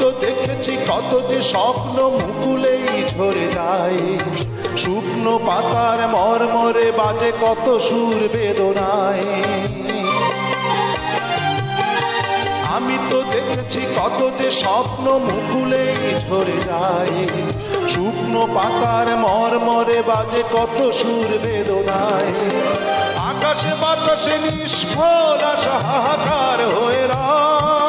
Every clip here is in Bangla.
তো দেখেছি, কত যে স্বপ্ন মুকুলেই ঝরে যায়। শুকনো পাতার মরমরে বাজে কত সুর বেদনায়। আমি তো দেখেছি, কত যে স্বপ্ন মুকুলেই ঝরে যায়। শুকনো পাতার মরমরে বাজে কত সুর বেদনায়। আকাশে বাতাসে নিষ্ফল আশা হাহাকার হয়ে রয়।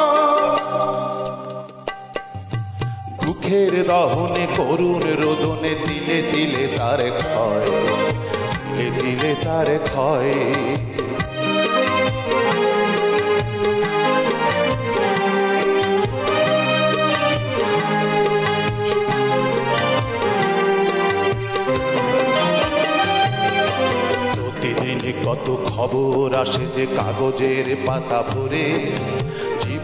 দুঃখের দহনে করুণ রোদনে দিলে দিলে তার ক্ষয় দিলে তার ক্ষয়। কত খবর আসে যে কাগজের পাতা ভরে